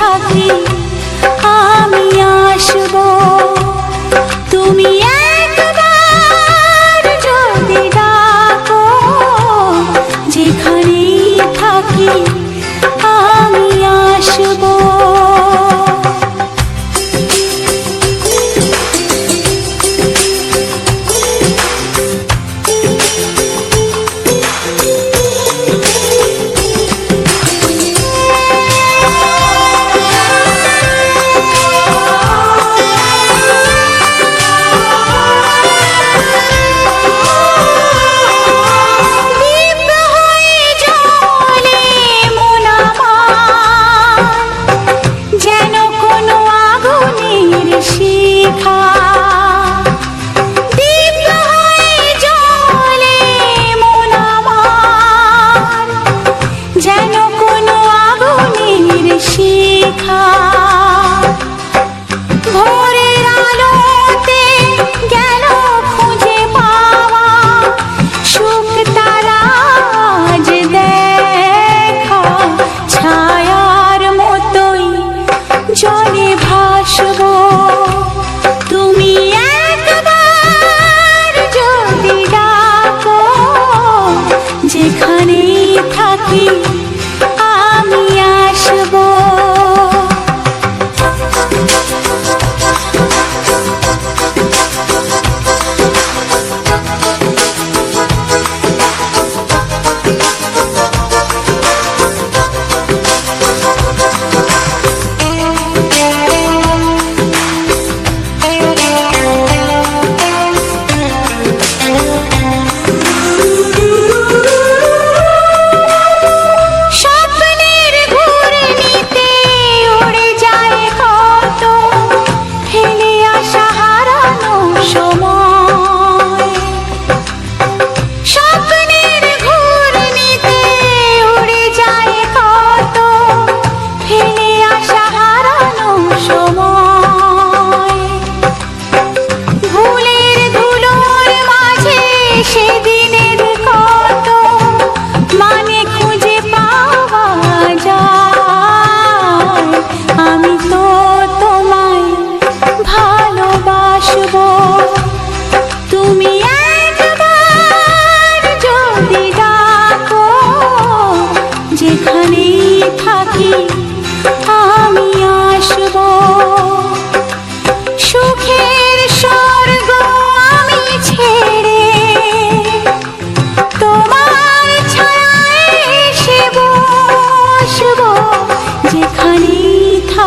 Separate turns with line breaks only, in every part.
থাকি আমি আসব। তুমি একবার যদি ডাকো যেখানেই থাকি আমি আসব। apart. যেখানে থাকি মানে খুঁজে যায়। আমি তো তোমায় ভালোবাসবো। তুমি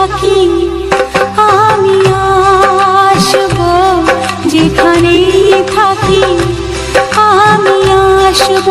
থাকি আমি আসব যেখানেই থাকি আমি আসব